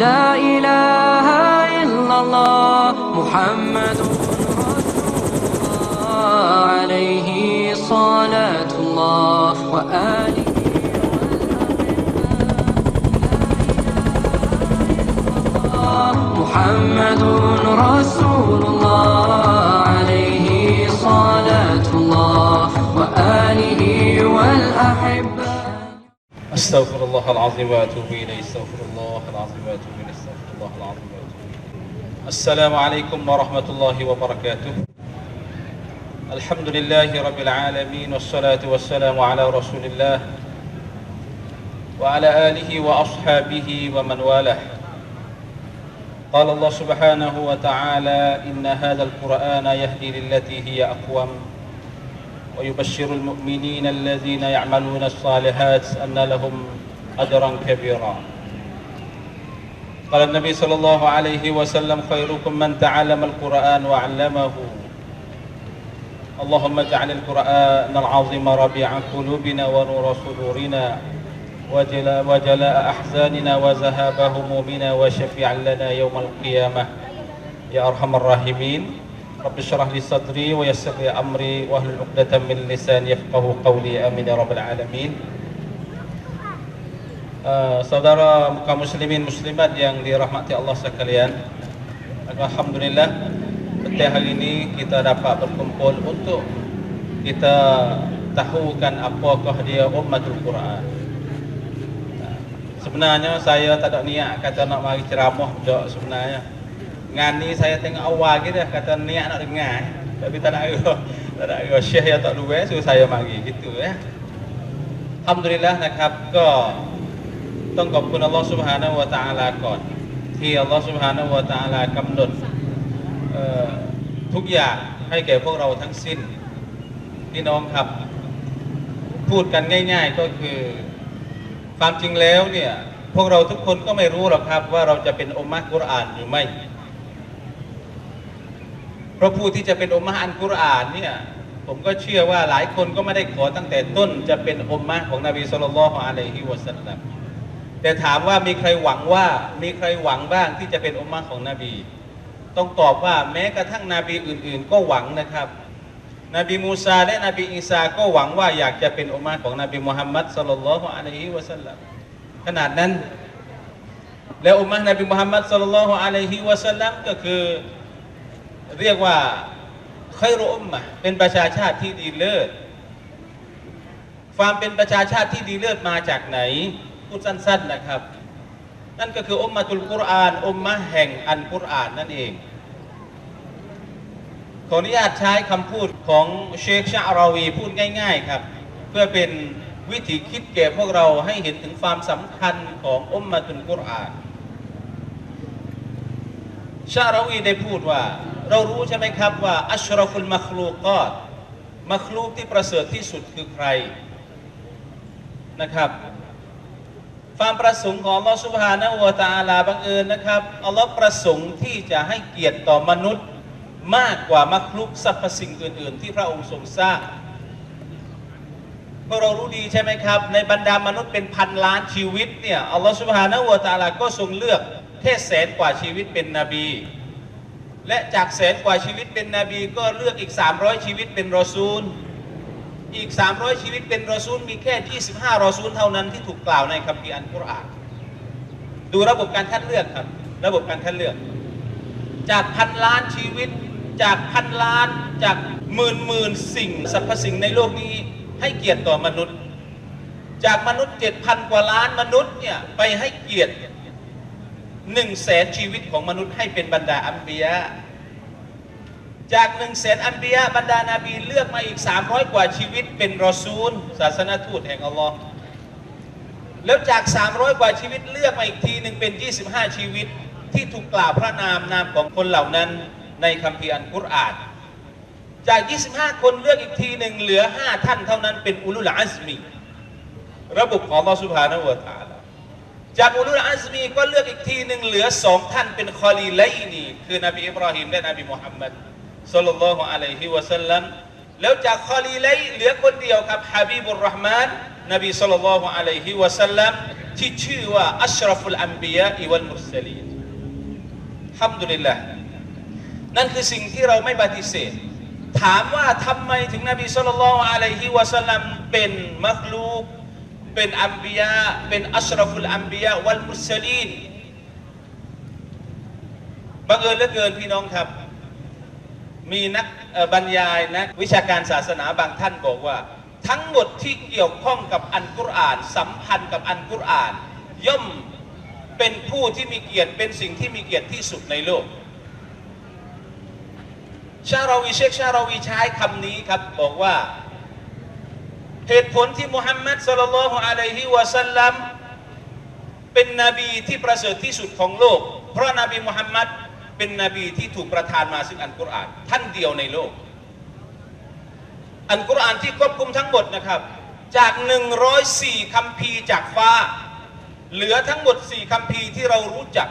لا إله إلا الله محمد رسول الله عليه صلاة الله وآله محمد رسول الله عليه صلاة الله وآله والأحبة أستغفر الله العظيم وأتوب إليه أستغفر الله العظيم وأتوب إليه أستغفر الله العظيم وأتوب إليه. السلام عليكم ورحمة الله وبركاته. الحمد لله رب العالمين والصلاة والسلام على رسول الله وعلى آله وأصحابه ومن والاه. قال الله سبحانه وتعالى إن هذا القرآن يهدي للتي هي أقوم. ويبشر المؤمنين الذين يعملون الصالحات أن لهم أجرا كبيرا. قال النبي صلى الله عليه وسلم خيركم من تعلم القرآن وعلمه. اللهم اجعل القرآن العظيم ربيع قلوبنا ونور صدورنا وجلاء, وجلاء أحزاننا وذهاب همومنا وشفيعا لنا يوم القيامة. يا أرحم الراحمين. Rabbi syrah li sadri wa yassir li amri wa ahlul uqdatan min lisan yafqahu qawli amin ya rabbal alamin. Uh, saudara kaum muslimin muslimat yang dirahmati Allah sekalian. Alhamdulillah petang hari ini kita dapat berkumpul untuk kita tahukan apakah dia ummatul Quran. Ah, sebenarnya saya tak ada niat kata nak mari ceramah dak sebenarnya. Ngan ni saya tengok awal gitu kata niat nak dengar Tapi tak nak ada tak nak ada syekh yang tak luar so saya mari gitu ya Alhamdulillah นะครับก็ต้องขอบคุณอัลลอฮ์ سبحانه และ تعالى ก่อน ที่อัลลอฮ์ سبحانه และ تعالى กำหนดเอ่อทุกอย่างให้แก่พวกเราทั้งสิ้นพี่น้องครับ พูดกันง่าย ๆ ก็คือความจริงแล้วเนี่ยพวกเราทุกคนก็ไม่รู้หรอกครับว่าเราจะเป็นอุมมะกุรอานหรือไม่ เพราะผู้ที่จะเป็นอุมมะอันกุรอานเนี่ยผมก็เชื่อว่าหลายคนก็ไม่ได้ขอตั้งแต่ต้นจะเป็นอุมมะของนบีสุลต่านละฮ์อะลัยฮิวะสัลลัมแต่ถามว่ามีใครหวังว่ามีใครหวังบ้างที่จะเป็นอุมมะของนบี ต้องตอบว่าแม้กระทั่งนบีอื่น ๆ ก็หวังนะครับ นบีมูซาและนบีอีสาก็หวังว่าอยากจะเป็นอุมมะของนบีมุฮัมมัดสุลลัลลอฮุอะลัยฮิวะสัลลัมขนาดนั้น แล้วอุมมะนบีมุฮัมมัดสุลลัลลอฮุอะลัยฮิวะสัลลัมก็คือ เรียกว่าค่อยรุอุมมะเป็นประชาชาติที่ดีเลิศ ความเป็นประชาชาติที่ดีเลิศมาจากไหน พูดสั้น ๆนะครับ นั่นก็คืออุมมะตุลกุรอานอุมมะแห่งอันกุรอานนั่นเอง ขออนุญาตใช้คำพูดของเชคชาอาราวีพูดง่าย ๆครับ เพื่อเป็นวิธีคิดแก่พวกเราให้เห็นถึงความสำคัญของอุมมะตุลกุรอานชาอาราวีได้พูดว่า เรารู้ใช่ไหมครับว่า อัชรฟุลมัคลูกอตมัคลูกที่ประเสริฐที่สุดคือใครนะครับความประสงค์ของอัลลอฮฺสุบฮานะวตะอาลาบังเอิญนะครับอัลลอฮฺประสงค์ที่จะให้เกียรติต่อมนุษย์มากกว่ามักลุกสรรพสิ่งอื่น ๆ ที่พระองค์ทรงสร้างพวกเรารู้ดีใช่ไหมครับ ในบรรดามนุษย์เป็นพันล้านชีวิตเนี่ยอัลลอฮฺสุบฮานะวตะอาลาก็ทรงเลือกแค่แสนกว่าชีวิตเป็นนบี และจากแสนกว่าชีวิตเป็นนบีก็เลือกอีก 300 ชีวิตเป็นรอซูล อีก 300 ชีวิตเป็นรอซูล มีแค่ 25 รอซูลเท่านั้นที่ถูกกล่าวในคัมภีร์อันกุรอานดูระบบการคัดเลือกครับ ระบบการคัดเลือก จากพันล้านชีวิต จากพันล้านจากหมื่นหมื่นสิ่งสรรพสิ่งในโลกนี้ให้เกียรติต่อมนุษย์ จากมนุษย์เจ็ดพันกว่าล้านมนุษย์เนี่ยไปให้เกียรติ หนึ่งแสนชีวิตของมนุษย์ให้เป็นบรรดาอัมเบียะจากหนึ่งแสนอัมเบียะบรรดานาบีเลือกมาอีก 300 กว่าชีวิตเป็นรอซูล ศาสนทูตแห่งอัลลอฮ์แล้วจาก 300 กว่าชีวิตเลือกมาอีกทีหนึ่งเป็น 25 ชีวิตที่ถูกกล่าวพระนามนามของคนเหล่านั้นในคัมภีร์อันกุรอานจาก 25 คนเลือกอีกทีหนึ่งเหลือ 5 ท่านเท่านั้นเป็นอุลุลอัซมีระบบของอัลลอฮ์สุบฮานะวะตา จากอุลุลอัซมีก็เลือกอีกทีหนึ่งเหลือสองท่านเป็นคอลีไลนีคือนบีอิบราฮิมและนบีมุฮัมมัดสุลลัลลอฮุอะลัยฮิวะสัลลัมแล้วจากคอลีไลเหลือคนเดียวครับฮะบีบุรราะห์มานนบีสุลลัลลอฮุอะลัยฮิวะสัลลัมที่ชื่อว่าอัชรฟุลอัมบียะอิวัลมุสลีนฮัมดุลิลละนั่นคือสิ่งที่เราไม่ปฏิเสธ ถามว่าทำไมถึงนบีสุลต่านละอะลัยฮิวะสัลลัมเป็นมักลูก เป็นอัมบียะเป็นอัชรฟุลอัมบียะวัลมุสลีนบังเอิญเหลือเกินพี่น้องครับ มีนักบรรยายนักวิชาการศาสนาบางท่านบอกว่า ทั้งหมดที่เกี่ยวข้องกับอันกุรอาน สัมพันธ์กับอันกุรอาน ย่อมเป็นผู้ที่มีเกียรติเป็นสิ่งที่มีเกียรติที่สุดในโลก ชาราวีเชคชาราวีใช้คำนี้ครับบอกว่า เหตุผลที่มุฮัมมัดสุลลัลลอฮุอะลัยฮิวะสัลลัมเป็นนบีที่ประเสริฐที่สุดของโลก เพราะนบีมุฮัมมัดเป็นนบีที่ถูกประทานมาซึ่งอันกุรอานท่านเดียวในโลก อันกุรอานที่ควบคุมทั้งหมดนะครับ จาก 104คัมภีร์จากฟ้า เหลือทั้งหมด 4คัมภีร์ที่เรารู้จัก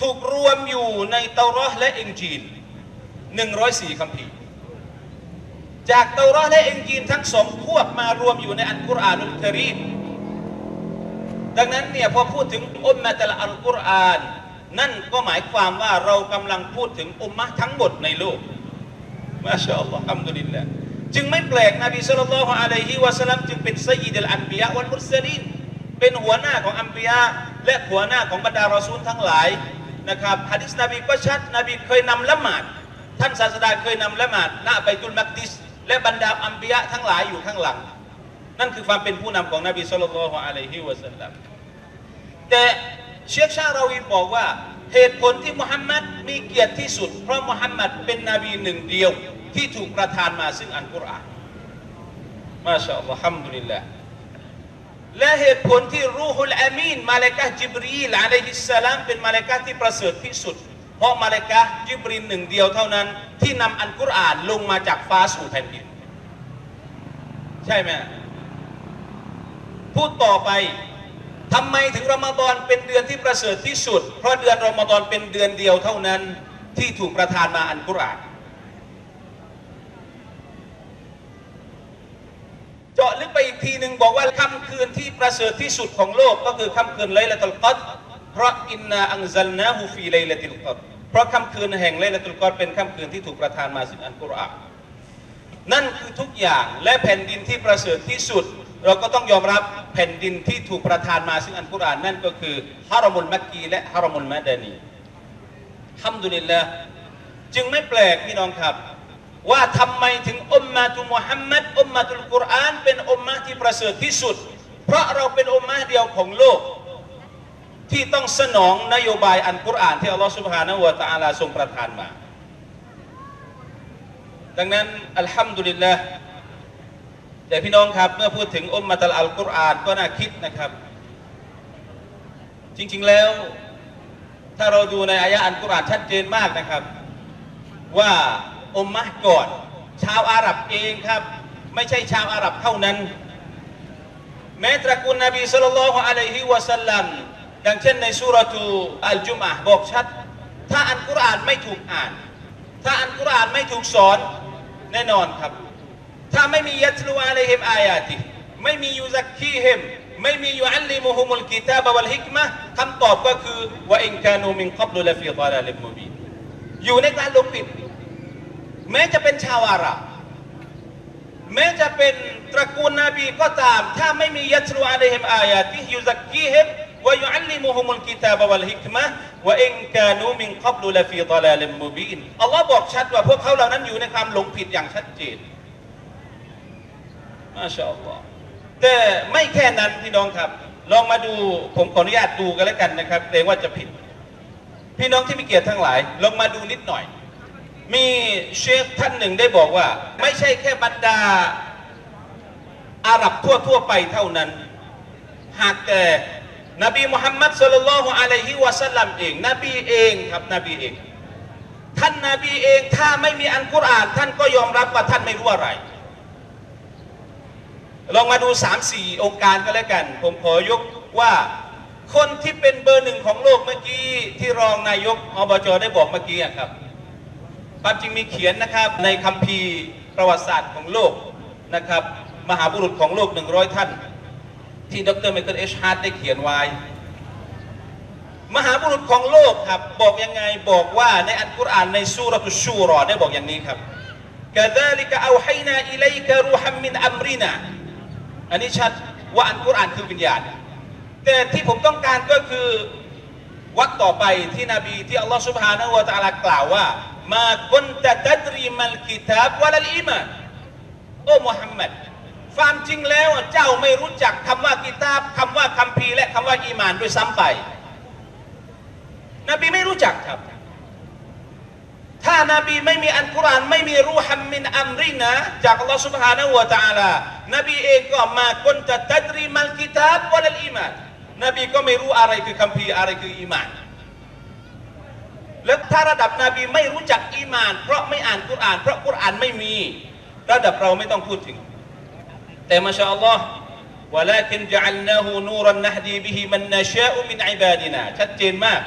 ถูกรวมอยู่ในเตารอห์และอินจีล104คัมภีร์ จากเตารอและเอินจีลทั้งสองควบมารวมอยู่ในอันกุรอานุลกรีมดังนั้นเนี่ยพอพูดถึงอุมมะตะละอัลกุรอานนั่นก็หมายความว่าเรากำลังพูดถึงอุมมะทั้งหมดในโลกมาชาอัลลอฮ์ฮัมดุลิลละจึงไม่แปลกนบีสุลต่านละฮ์อะลัยฮิวะสัลลัมจึงเป็นสัยยิดอัลอันบิยะวัลมุสลีนเป็นหัวหน้าของอัมบิยะและหัวหน้าของบรรดารอซูลทั้งหลายนะครับฮะดิษนบีก็ชัดนบีเคยนำละหมาดท่านศาสดาเคยนำละหมาดณไปตุลมักดิส และบรรดาอัมบิยะทั้งหลายอยู่ข้างหลัง นั่นคือความเป็นผู้นำของนบีสุลต่านลห์อะลัยฮิวะสัลลัมแต่เชคชาราวีบอกว่าเหตุผลที่มุฮัมมัดมีเกียรติที่สุด เพราะมุฮัมมัดเป็นนบีหนึ่งเดียวที่ถูกประทานมาซึ่งอันกุรอานมาชาอัลลอฮ์ฮัมดุลิลลาห์และเหตุผลที่รูฮุลอามีนมาเลกะจิบรีลอะลัยฮิสสลามเป็นมาเลกะที่ประเสริฐที่สุด เพราะมาเลกะจิบรีนหนึ่งเดียวเท่านั้น ที่นำอันกุรอานลงมาจากฟ้าสู่แผ่นดิน ใช่ไหมพูดต่อไปทำไมถึงรอมฎอนเป็นเดือนที่ประเสริฐที่สุด เพราะเดือนรอมฎอนเป็นเดือนเดียวเท่านั้น ที่ถูกประทานมาอันกุรอานเจาะลึกไปอีกทีหนึ่งบอกว่าค่ำคืนที่ประเสริฐที่สุดของโลกก็คือค่ำคืนไลลาตุลกัด เพราะอินนาอังซัลนาฮูฟีไลลาตุลกัดรเพราะค่ำคืนแห่งไลลาตุลกัดรเป็นค่ำคืนที่ถูกประทานมาซึ่งอันกุรอานนั่นคือทุกอย่างและแผ่นดินที่ประเสริฐที่สุด เราก็ต้องยอมรับแผ่นดินที่ถูกประทานมาซึ่งอันกุรอานนั่นก็คือฮารอมุลมักกีและฮารอมุลมาดานีฮัมดุลิลละจึงไม่แปลกพี่น้องครับ ว่าทำไมถึงอุมมาตุมุฮัมมัดอุมมาตุลกุรอานเป็นอุมมาที่ประเสริฐที่สุด เพราะเราเป็นอุมมาเดียวของโลก ที่ต้องสนองนโยบายอันกุรอานที่อัลลอฮฺสุบฮานะฮูวะตะอาลาทรงประทานมา ดังนั้นอัลฮัมดุลิลละแต่พี่น้องครับเมื่อพูดถึงอุมมะตัลอัลกุรอานก็น่าคิดนะครับ จริง ๆแล้วถ้าเราดูในอายะอันกุรอานชัดเจนมากนะครับ ว่าอุมมะก่อน ชาวอาหรับเองครับ ไม่ใช่ชาวอาหรับเท่านั้น แม้ตระกูลนบีสุลต่านละฮ์อะลัยฮิวะสัลลัม ดังเช่นในสุรทูอัลจุมอะบอกชัด ถ้าอันกุรอานไม่ถูกอ่าน ถ้าอันกุรอานไม่ถูกสอนแน่นอนครับ ถ้าไม่มียัตลูอะลัยฮิมอายาติไม่มียูซักคีฮิมไม่มียูอัลลิมุฮุมุลกิตาบวัลฮิกมะคำตอบก็คือว่าอินกานูมินกับลุลฟีฎาลาลิมมบีนอยู่ในการลงผิดแม้จะเป็นชาวอาหรับแม้จะเป็นตระกูลนบีก็ตาม ถ้าไม่มียัตรูอะลัยฮิมอายาติยูซักกีฮิม วะยุอัลลิมุฮุมุลกิตาบวัลฮิกมะห์วะอินกานูมินกับลุลฟีฎาลาลิมมุบีนอัลลอฮ์บอกชัดว่าพวกเขาเหล่านั้นอยู่ในความหลงผิดอย่างชัดเจนมาชาอัลลอฮ์แต่ไม่แค่นั้นพี่น้องครับ ลองมาดูผมขออนุญาตดูกันแล้วกันนะครับเกรงว่าจะผิด พี่น้องที่มีเกียรติทั้งหลาย ลองมาดูนิดหน่อย มีเชคท่านหนึ่งได้บอกว่า ไม่ใช่แค่บรรดาอาหรับทั่วทั่วๆไปเท่านั้น หากแต่ นบีมุฮัมมัดสุลลัลลอฮุอะลัยฮิวะสัลลัมเอง นบีเองครับนบีเอง ท่านนบีเองถ้าไม่มีอันกุรอาน ท่านก็ยอมรับว่าท่านไม่รู้อะไร ลองมาดู3ามสี่องค์การก็แล้วกัน ผมขอยกว่าคนที่เป็นเบอร์หนึ่งของโลกเมื่อกี้ที่รองนายกอบจได้บอกเมื่อกี้ครับความจริงมีเขียนนะครับในคัมภีร์ประวัติศาสตร์ของโลกนะครับ มหาบุรุษของโลกหนึ่งร้อยท่าน ที่ดรไมเคิลเอชฮาร์ดได้เขียนไว้ มหาบุรุษของโลกครับ บอกยังไงบอกว่าในอัลกุรอานในสุรตุชชูรอได้บอกอย่างนี้ครับ كذلك أوحينا إليك روحا من أمرنا อันนี้ชัดว่าอัลกุรอานคือวิญญาณ แต่ที่ผมต้องการก็คือวักต่อไปที่นบีที่อัลลอฮฺสุบฮานะฮูวะตะอาลากล่าวว่า มากุนตะตัดรีมัลกิตาบวะลัลอีมานโอ้มุฮัมมัด ความจริงแล้วเจ้าไม่รู้จักคำว่ากิตาบคำว่าคัมภีร์และคำว่าอีมานด้วยซ้ำไป นบีไม่รู้จักครับ ถ้านาบีไม่มีอัลกุรอานไม่มีรูฮัมมินอัมรินะจากอัลลอฮฺ سبحانه และ تعالى นบีเองก็มาคนจะตัดรีมัลกิตาบวะลัลอีมานนบีก็ไม่รู้อะไรคือคัมภีร์อะไรคืออีมาน แล้วถ้าระดับนบีไม่รู้จักอีมาน เพราะไม่อ่านกุรอาน เพราะกุรอานไม่มี ระดับเราไม่ต้องพูดถึง แต่มาชาอัลลอฮ์ ولكن جعلناه نورا نهدي به من نشاء من عبادنا ชัดเจนมาก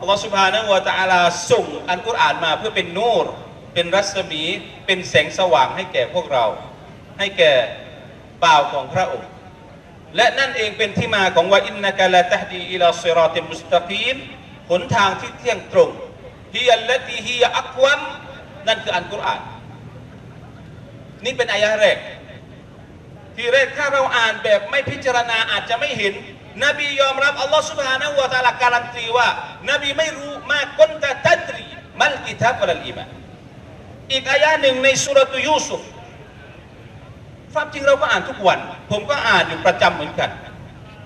อัลลอฮฺ سبحانه และ تعالى ส่งอัลกุรอานมาเพื่อเป็นนูร เป็นรัศมี เป็นแสงสว่างให้แก่พวกเรา ให้แก่บ่าวของพระองค์ และนั่นเองเป็นที่มาของว่าอินนักะลาตฮดีอิลาซิรอติมุสตะกีมหนทางที่เที่ยงตรงฮิยัลลตีฮิยอักวัมนั่นคืออัลกุรอาน นี่เป็นอายะห์แรก ทีแรกถ้าเราอ่านแบบไม่พิจารณาอาจจะไม่เห็น นบียอมรับอัลลอฮฺสุบฮานะฮูวะตาลาการันตีว่า นบีไม่รู้มากคนตะตัดรีมัลกิตาบวะลัลอีมานอีกอายะหนึ่งในสุรตุยูซุฟความจริงเราก็อ่านทุกวัน ผมก็อ่านอยู่ประจำเหมือนกัน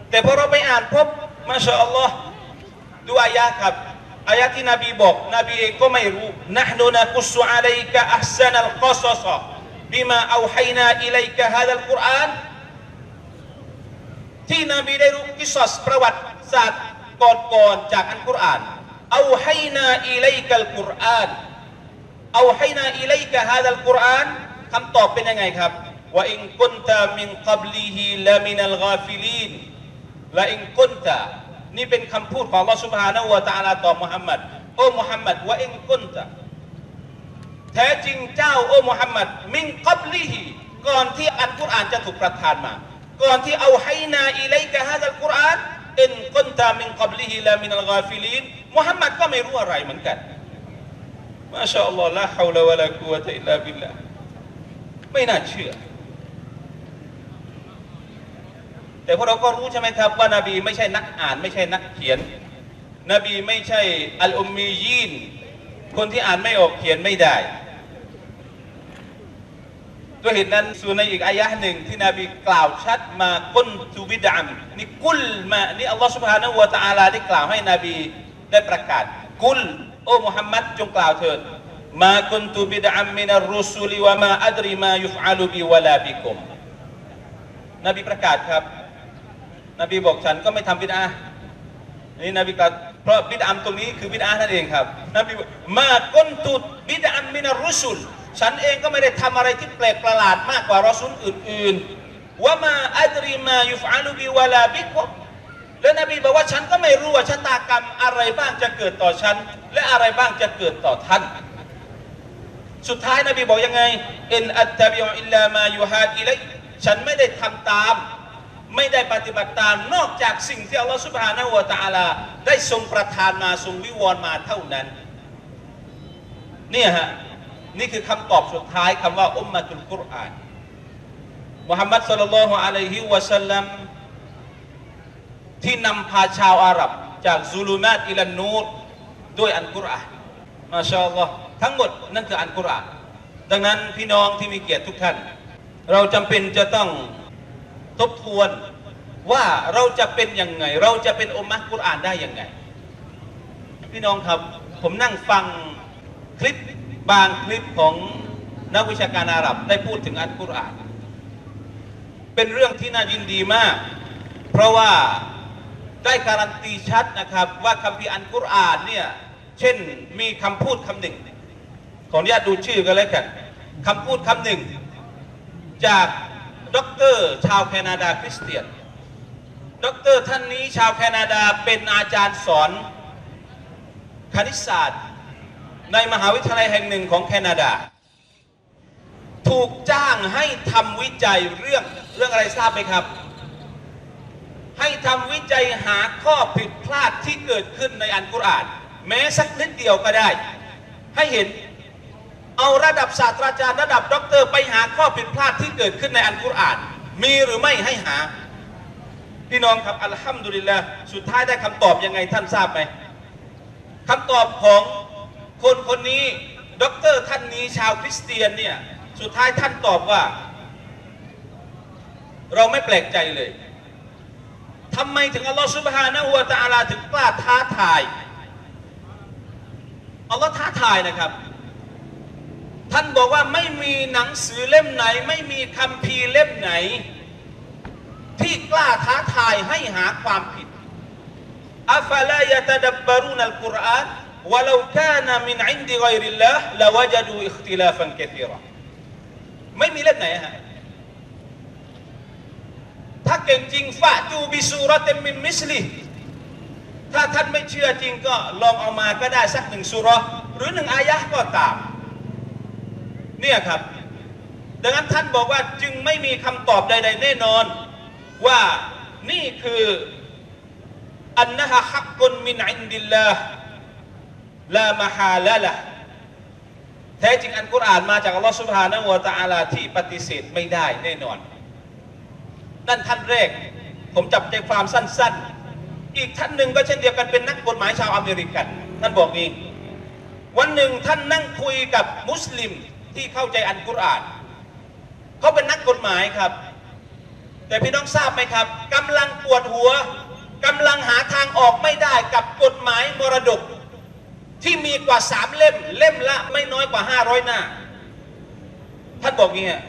แต่พอเราไปอ่านพบมาชาอัลลอฮ์ดูอายะครับอายะที่นบีบอก นบีเองก็ไม่รู้นะฮ์นุนะกุสุอะลัยกะอัฮซันัลกอซอซะ บิมาเอาฮัยนาอิลัยกะฮาดัลกุรอาน ที่นบีได้รู้กิสอสประวัติศาสตร์ก่อนๆจากอัลกุรอานเอาให้นาอิเลกัลกุรอานเอาให้นาอิเลกะฮาดัลกุรอานคำตอบเป็นยังไงครับว่าอิงกุนตามินกับลีฮิลามินัลกาฟิลีนและอิงกุนตานี่เป็นคำพูดของ Allah سبحانه และ تعالى ต่อมุฮัมมัดโอ้มุฮัมมัดว่าอิงกุนตา แท้จริงเจ้าโอ้มุฮัมมัดมิงกับลิฮีก่อนที่อัลกุรอานจะถูกประทานมา ก่อนที่เอาให้นาอิเลกะฮะดัลกุรอานอินกุนตามินกับลิฮีลามินัลกาฟิลีนมุฮัมมัดก็ไม่รู้อะไรเหมือนกันมาชาอัลลอฮ์ลาฮาวลาวะลากุวะตะอิลลาบิลลาห์ไม่น่าเชื่อ แต่พวกเราก็รู้ใช่ไหมครับว่านาบีไม่ใช่นักอ่านไม่ใช่นักเขียน นบีไม่ใช่อัลอุมมียีนคนที่อ่านไม่ออกเขียนไม่ได้ ด้วยเหตุนั้นส่วนในอีกอายะห์หนึ่งที่นบีกล่าวชัดมากุนตูบิดามนี่กุลมานี่อัลลอฮฺสุบฮานะวะตะอาลได้กล่าวให้นบีได้ประกาศ กุลโอ้มุฮัมมัดจงกล่าวเถิดมากุนตูบิดามมินะรุสุลีวะมาอัดริมายุฟอาลูบิวะลาบิกุมนบีประกาศครับ นบีบอกฉันก็ไม่ทำบิดานี่นบีกล่าวเพราะบิดามตรงนี้คือบิดานั่นเองครับ นบีมากุนตูบิดามมินะรุสุล ฉันเองก็ไม่ได้ทำอะไรที่แปลกประหลาดมากกว่ารอซุลอื่นๆว่ามาอัดริมายุฟอาลุบิวะลาบิกุมแล้วนบีบอกว่าฉันก็ไม่รู้ว่าชะตากรรมอะไรบ้างจะเกิดต่อฉัน และอะไรบ้างจะเกิดต่อท่าน สุดท้ายนบีบอกยังไงอินอัตตะบิอิลลามายูฮาอิลัยฉันไม่ได้ทำตาม ไม่ได้ปฏิบัติตามนอกจากสิ่งที่อัลลอฮฺสุบฮานะฮูวะตะอาลาได้ทรงประทานมาทรงวิวรณ์มาเท่านั้น เนี่ยฮะ นี่คือคำตอบสุดท้ายคำว่าอุมมะตุลกุรอานมุฮัมมัดสุลลัลลอฮุอะลัยฮิวะสัลลัมที่นำพาชาวอาหรับ จากซูลูมาตอิลันนูรด้วยอันกุรอานมาชาอัลลอฮ์ทั้งหมดนั่นคืออันกุรอานดังนั้นพี่น้องที่มีเกียรติทุกท่าน เราจำเป็นจะต้องทบทวนว่าเราจะเป็นยังไง เราจะเป็นอุมมะกุรอานได้ยังไง พี่น้องครับผมนั่งฟังคลิป บางคลิปของนักวิชาการอาหรับได้พูดถึงอัลกุรอาน เป็นเรื่องที่น่ายินดีมาก เพราะว่าได้การันตีชัดนะครับว่าคัมภีร์อัลกุรอานเนี่ย เช่นมีคำพูดคำหนึ่ง ขออนุญาตดูชื่อกันเลยกันคำพูดคำหนึ่ง จากด็อกเตอร์ชาวแคนาดาคริสเตียนด็อกเตอร์ท่านนี้ชาวแคนาดาเป็นอาจารย์สอนคณิตศาสตร์ ในมหาวิทยาลัยแห่งหนึ่งของแคนาดา ถูกจ้างให้ทำวิจัยเรื่องเรื่องอะไรทราบไหมครับ ให้ทำวิจัยหาข้อผิดพลาดที่เกิดขึ้นในอันกุรอาน แม้สักนิดเดียวก็ได้ ให้เห็นเอาระดับศาสตราจารย์ระดับด็อกเตอร์ไปหาข้อผิดพลาดที่เกิดขึ้นในอันกุรอาน มีหรือไม่ให้หา พี่น้องครับอัลฮัมดุลิลละสุดท้ายได้คำตอบยังไงท่านทราบไหมคำตอบของ คนคนนี้ด็อกเตอร์ท่านนี้ชาวคริสเตียนเนี่ยสุดท้ายท่านตอบว่า เราไม่แปลกใจเลยทำไมถึงอัลลอฮฺซุบฮานะฮูวะตะอาลาถึงกล้าท้าทายอัลลอฮ์ท้าทายนะครับ ท่านบอกว่าไม่มีหนังสือเล่มไหน ไม่มีคัมภีร์เล่มไหน ที่กล้าท้าทายให้หาความผิดอัฟลายะตะดับบรูนัลกุรอาน ولو كان من عند غير الله لوجدوا اختلافا كثيرا ไม่มีเล่มไหนฮะ ถ้าเก่งจริงฟะจูบิซูรเตมินมิสลิ ถ้าท่านไม่เชื่อจริงก็ลองเอามาก็ได้สักหนึ่งสุเราะห์หรือหนึ่งอายะห์ก็ตาม เนี่ยครับ ดังนั้นท่านบอกว่าจึงไม่มีคำตอบใด ๆ แน่นอน ว่านี่คืออันนะฮะฮักกุนมินอินดิลลาห์ ลามฮาละละแท้จริงอันกุรอานมาจากอัลลอฮฺสุบฮานะวะตะอาลาที่ปฏิเสธไม่ได้แน่นอน นั่นท่านแรก ผมจับใจความสั้น ๆ อีกท่านหนึ่งก็เช่นเดียวกันเป็นนักกฎหมายชาวอเมริกัน ท่านบอกนี้ วันหนึ่งท่านนั่งคุยกับมุสลิมที่เข้าใจอันกุรอาน เขาเป็นนักกฎหมายครับ แต่พี่น้องทราบไหมครับกำลังปวดหัวกำลังหาทางออกไม่ได้กับกฎหมายมรดก ที่มีกว่าสามเล่ม เล่มละไม่น้อยกว่าห้าร้อยหน้า ท่านบอกงี้ฮะ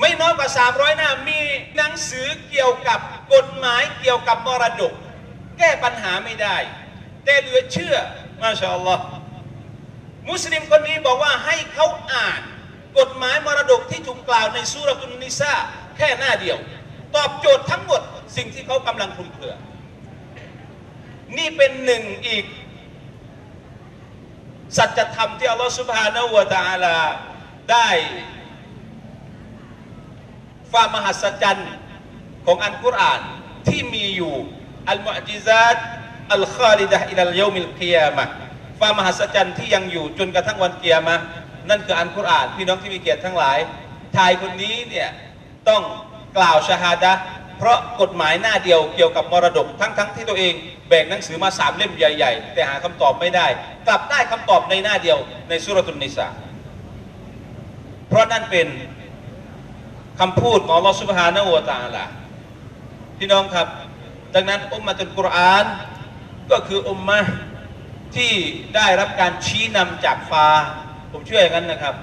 ไม่น้อยกว่า300หน้า มีหนังสือเกี่ยวกับกฎหมายเกี่ยวกับมรดก แก้ปัญหาไม่ได้ แต่เหลือเชื่อมาชาอัลลอฮ์มุสลิมคนนี้บอกว่าให้เขาอ่าน กฎหมายมรดกที่ถูกกล่าวในสุรตุนนิซาแค่หน้าเดียว ตอบโจทย์ทั้งหมดสิ่งที่เขากำลังคลุมเครือ นี่เป็นหนึ่งอีก สัจธรรมที่อัลลอฮฺสุบฮานะฮูวะตะอาลาได้ความมหัศจรรย์ของอันกุรอานที่มีอยู่อัลมุอจิซัตอัลคาลิดะอิลัลยามิลกิยามะความมหัศจรรย์ที่ยังอยู่จนกระทั่งวันเกียามะนั่นคืออันกุรอานพี่น้องที่มีเกียรติทั้งหลายชายคนนี้เนี่ยต้องกล่าวชาฮาดะ เพราะกฎหมายหน้าเดียวเกี่ยวกับมรดกทั้งๆทที่ตัวเองแบ่งหนังสือมาสามเล่มใหญ่ ๆ แต่หาคำตอบไม่ได้ กลับได้คำตอบในหน้าเดียวในสุรตุนนิสาเพราะนั่นเป็นคำพูดของอัลลอฮฺสุบฮานะฮูวตาลาพี่น้องครับ ดังนั้นอุมมะตุลกุรอานก็คืออุมมะที่ได้รับการชี้นำจากฟ้า ผมเชื่ออย่างนั้นนะครับ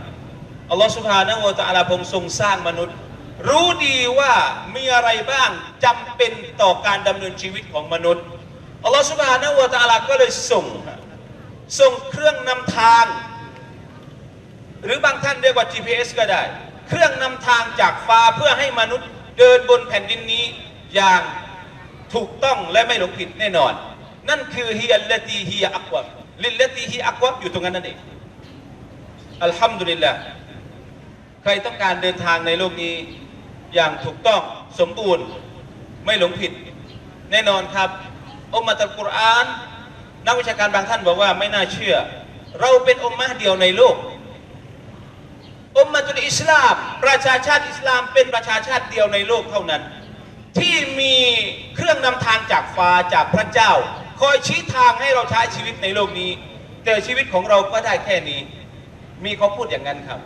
อัลลอฮฺสุบฮานะฮูวะตะอาลาพงทรงสร้างมนุษย์ รู้ดีว่ามีอะไรบ้างจำเป็นต่อการดำเนินชีวิตของมนุษย์อัลลอฮฺสุบฮานะวะตะอาลาก็เลยส่ง ส่งเครื่องนำทาง หรือบางท่านเรียกว่า GPS ก็ได้ เครื่องนำทางจากฟ้าเพื่อให้มนุษย์เดินบนแผ่นดินนี้อย่างถูกต้องและไม่หลงผิดแน่นอน นั่นคือฮิยัลลตีฮิยอักวับลิลลตีฮิอักวับอยู่ตรงนั้นนั่นเองอัลฮัมดุลิลละใครต้องการเดินทางในโลกนี้ อย่างถูกต้องสมบูรณ์ไม่หลงผิด แน่นอนครับอุมมะตัลกุรอานนักวิชาการบางท่านบอกว่าไม่น่าเชื่อ เราเป็นอุมมะเดียวในโลกอุมมะตุลอิสลาม ประชาชาติอิสลามเป็นประชาชาติเดียวในโลกเท่านั้น ที่มีเครื่องนำทางจากฟ้าจากพระเจ้า คอยชี้ทางให้เราใช้ชีวิตในโลกนี้ แต่ชีวิตของเราก็ได้แค่นี้ มีเขาพูดอย่างนั้นครับ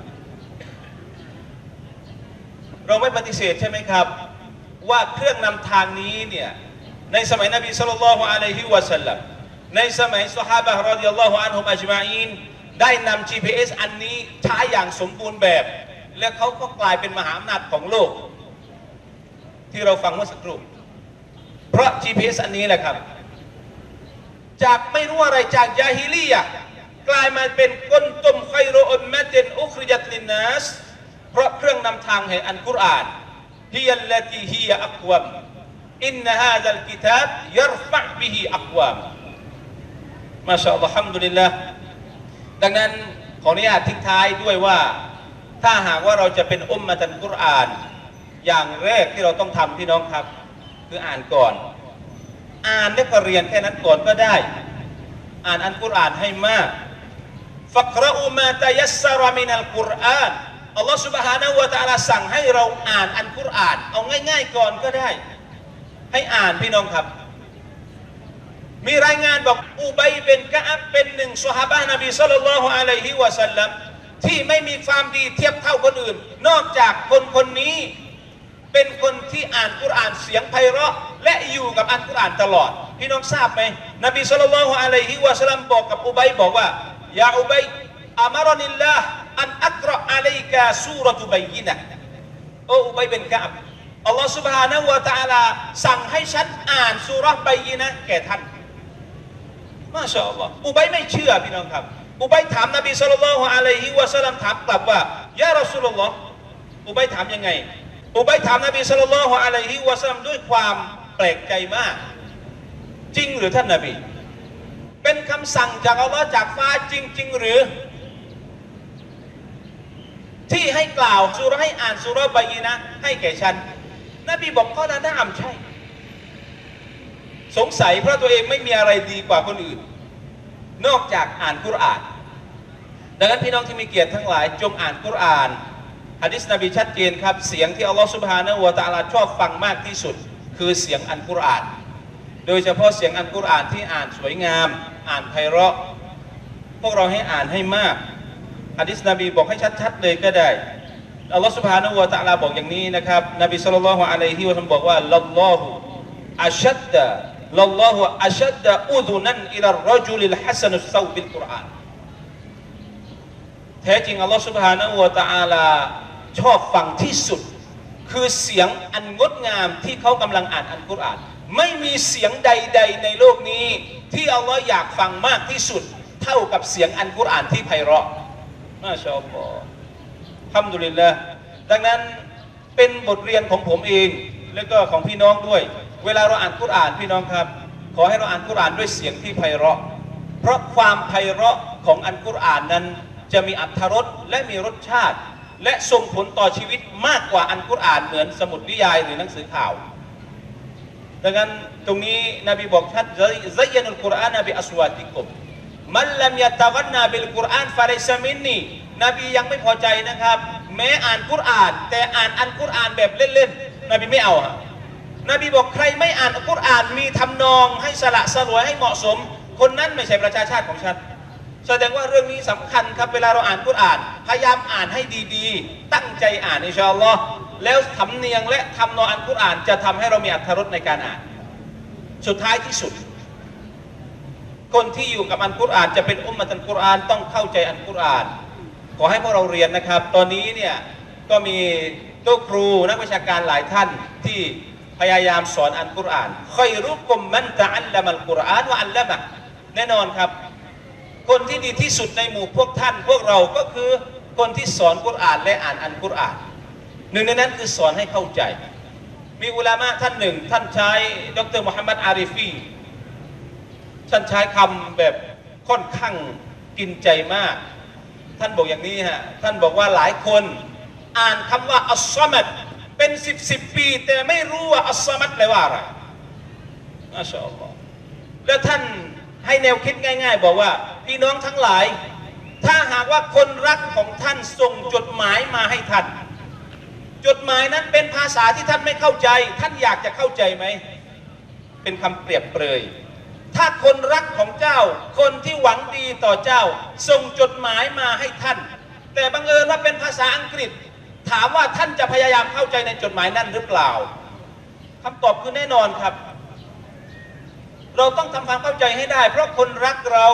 เราไม่ปฏิเสธใช่ไหมครับ ว่าเครื่องนำทางนี้เนี่ยในสมัยนบีสุลต่านละฮ์อะลัยฮิวะสัลลัมในสมัยสหาบะฮ์รดิยัลลอฮุอันฮุมอัจมาอีนได้นำ GPS อันนี้ใช้อย่างสมบูรณ์แบบ และเขาก็กลายเป็นมหาอำนาจของโลก ที่เราฟังเมื่อสักครู่เพราะ GPS อันนี้แหละครับ จากไม่รู้อะไรจากยาฮิลียะกลายมาเป็นกลตุมไคโรอุมมะตินอุคริยัตลินนัส เพราะเครื่องนำทางแห่งอันกุรอานฮิยัลลตีฮิยะอักวัมอินนฮาดัลกิตาบยัรฟะบิฮิอักวมมาชาอัลลอฮ์ฮัมดุลิลละดังนั้นขออนุญาตทิ้งท้ายด้วยว่า ถ้าหากว่าเราจะเป็นอุมมะตันกุรอาน อย่างแรกที่เราต้องทำพี่น้องครับ คืออ่านก่อน อ่านแล้วก็เรียนแค่นั้นก่อนก็ได้ อ่านอันกุรอานให้มากฟักรอูมาตยัสซารามินัลกุรอาน อัลลอฮฺสุบฮานะวะตาลาสั่งให้เราอ่านอันกุรอาน เอาง่ายๆก่อนก็ได้ ให้อ่านพี่น้องครับ มีรายงานบอกอุบัยเป็นกะอับเป็นหนึ่งสุฮายนบีสุลต่านละฮ์อะลัยฮิวะสัลลัมที่ไม่มีความดีเทียบเท่าคนอื่น นอกจากคนคนนี้ เป็นคนที่อ่านกุรอานเสียงไพเราะ และอยู่กับอันกุรอานตลอด พี่น้องทราบไหมนบีสุลต่านละฮ์อะลัยฮิวะสัลลัมบอกกับอุบัยบอกว่ายาอุบัยอามารอนิลลาห์ อันอักรออะลัยกาซูรตุบัยยินะโอ้อุบัยเป็นกะอับอัลลอฮ์ سبحانه และ تعالى สั่งให้ฉันอ่านซูเราะห์บัยยินะห์แก่ท่าน มาชาอัลลอฮ์อุบัยไม่เชื่อพี่น้องครับ อุบัยถามนบีสุลต่านละฮ์อะลัยฮิวะสัลลัมถามกลับว่ายารอสูลุลลอฮ์อุบัยถามยังไง อุบัยถามนบีสุลต่านละฮ์อะลัยฮิวะสัลลัมด้วยความแปลกใจมาก จริงหรือท่านนบี เป็นคำสั่งจากอัลลอฮ์จากฟ้าจริง ๆ หรือ ที่ให้กล่าวสุราให้อ่านสุราะห์บายนะให้แก่ฉัน นบีบอกก็ละน่ามใช่ สงสัยเพราะตัวเองไม่มีอะไรดีกว่าคนอื่น นอกจากอ่านกุรอาน ดังนั้นพี่น้องที่มีเกียรติทั้งหลาย จงอ่านกุรอานฮะดิษนบีชัดเจนครับ เสียงที่อัลลอฮฺสุบฮานะวะตะอาลาชอบฟังมากที่สุด คือเสียงอันกุรอาน โดยเฉพาะเสียงอันกุรอานที่อ่านสวยงาม อ่านไพเราะ พวกเราให้อ่านให้มากะดิษนบีบอกให้ชัดๆเลยก็ได้อัลลอฮฺสุบฮานะฮูวะตะลาบอกอย่างนี้นะครับนบีสุลต่านละฮ์อะลัยฮิวะซัลลัมบอกว่าลัลลอฮุอัชดดะลัลลอฮุอัชดดะอุดุนันอิลารจุลิลฮัสนุสซาบิลกุรอานแท้จริงอัลลอฮฺสุบฮานะฮูวะตะลาชอบฟังที่สุด คือเสียงอันงดงามที่เขากำลังอ่านอัลกุรอาน ไม่มีเสียงใด ๆ ในโลกนี้ ที่อัลลอฮ์อยากฟังมากที่สุด เท่ากับเสียงอัลกุรอานที่ไพเราะ มาชาอัลลอฮ์ทำดุลิลละดังนั้นเป็นบทเรียนของผมเอง และก็ของพี่น้องด้วย เวลาเราอ่านกุรอานพี่น้องครับ ขอให้เราอ่านกุรอานด้วยเสียงที่ไพเราะ เพราะความไพเราะของอันกุรอานนั้น จะมีอัตรสและมีรสชาติ และส่งผลต่อชีวิตมากกว่าอันกุรอานเหมือนสมุดนิยายหรือหนังสือข่าวดังนั้นตรงนี้นบีบอกชัดซัยนุลกุรอานบิอัสวาติกุม มันลัมยะตะกันนาบิลกุรอานฟาริสมินนีนบียังไม่พอใจนะครับ แม้อ่านกุรอาน แต่อ่านอันกุรอานแบบเล่นๆนบีไม่เอาฮะนบีบอกใครไม่อ่านอัลกุรอานมีทำนองให้สละสลวยให้เหมาะสม คนนั้นไม่ใช่ประชาชาติของฉันแสดงว่าเรื่องนี้สำคัญครับเวลาเราอ่านกุรอาน พยายามอ่านให้ดีๆ ตั้งใจอ่านอินชาอัลลอฮ์แล้วสำเนียงและทำนองอันกุรอาน จะทำให้เรามีอรรถรสในการอ่าน สุดท้ายที่สุด คนที่อยู่กับอันกุรอานจะเป็นอุมมะตันกุรอานต้องเข้าใจอันกุรอาน ขอให้พวกเราเรียนนะครับ ตอนนี้เนี่ยก็มีตัวครูนักวิชาการหลายท่านที่พยายามสอนอันกุรอานคอยรุกุมมันตะอัลละมัลกุรอานวะอัลละมะแน่นอนครับ คนที่ดีที่สุดในหมู่พวกท่าน พวกเราก็คือคนที่สอนกุรอานและอ่านอันกุรอานหนึ่งในนั้นคือสอนให้เข้าใจ มีอุลามะท่านหนึ่ง ท่านใช้ดรมุฮัมมัดอาริฟี ท่านใช้คำแบบค่อนข้างกินใจมาก ท่านบอกอย่างนี้ฮะ ท่านบอกว่าหลายคนอ่านคำว่าอัลซอมัดเป็นสิบสิบปี แต่ไม่รู้ว่าอัลซอมัดแปลว่าอะไรมาชาอัลลอฮ์แล้วท่านให้แนวคิดง่าย ๆ บอกว่าพี่น้องทั้งหลาย ถ้าหากว่าคนรักของท่านส่งจดหมายมาให้ท่าน จดหมายนั้นเป็นภาษาที่ท่านไม่เข้าใจ ท่านอยากจะเข้าใจไหม เป็นคำเปรียบเปรย ถ้าคนรักของเจ้า คนที่หวังดีต่อเจ้า ส่งจดหมายมาให้ท่าน แต่บังเอิญว่าเป็นภาษาอังกฤษ ถามว่าท่านจะพยายามเข้าใจในจดหมายนั้นหรือเปล่าคำตอบคือแน่นอนครับ เราต้องทำความเข้าใจให้ได้ เพราะคนรักเรา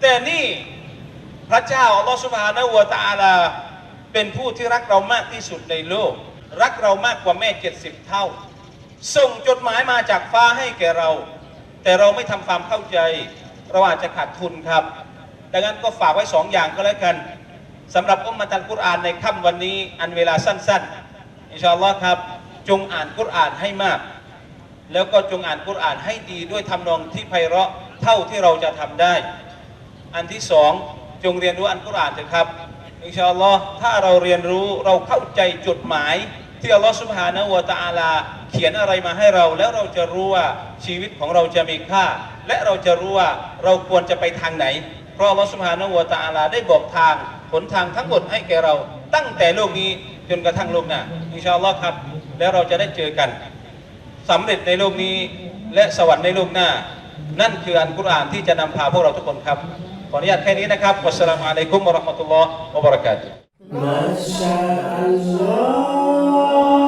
แต่นี่พระเจ้าอัลลอฮฺสุบฮานะวะตะอาลาเป็นผู้ที่รักเรามากที่สุดในโลก รักเรามากกว่าแม่เจ็ดสิบเท่า ส่งจดหมายมาจากฟ้าให้แก่เรา แต่เราไม่ทำความเข้าใจเราอาจจะขาดทุนครับ ดังนั้นก็ฝากไว้สองอย่างก็แล้วกันสำหรับอุมมะตันกุรอานในค่ำวันนี้อันเวลาสั้น ๆ อินชาอัลลอฮ์ครับ จงอ่านกุรอานให้มาก แล้วก็จงอ่านกุรอานให้ดีด้วยทำนองที่ไพเราะเท่าที่เราจะทำได้ อันที่สองจงเรียนรู้อันกุรอานเถอะครับอินชาอัลลอฮ์ถ้าเราเรียนรู้เราเข้าใจจุดหมาย ที่อัลลอฮ์สุบฮานะวะตะอาลา ขียนอะไรมาให้เรา แล้วเราจะรู้ว่าชีวิตของเราจะมีค่า และเราจะรู้ว่าเราควรจะไปทางไหน เพราะอัลลอฮ์สุบฮานะฮูวะตะอาลาได้บอกทางหนทางทั้งหมดให้แก่เรา ตั้งแต่โลกนี้จนกระทั่งโลกหน้าอินชาอัลลอฮ์ครับ แล้วเราจะได้เจอกัน สำเร็จในโลกนี้และสวรรค์ในโลกหน้า นั่นคืออันกุรอานที่จะนำพาพวกเราทุกคนครับ ขออนุญาตแค่นี้นะครับวัสสลามุอะลัยกุมวะเราะห์มะตุลลอฮ์วะบะเราะกาตุฮ์ ما شاء الله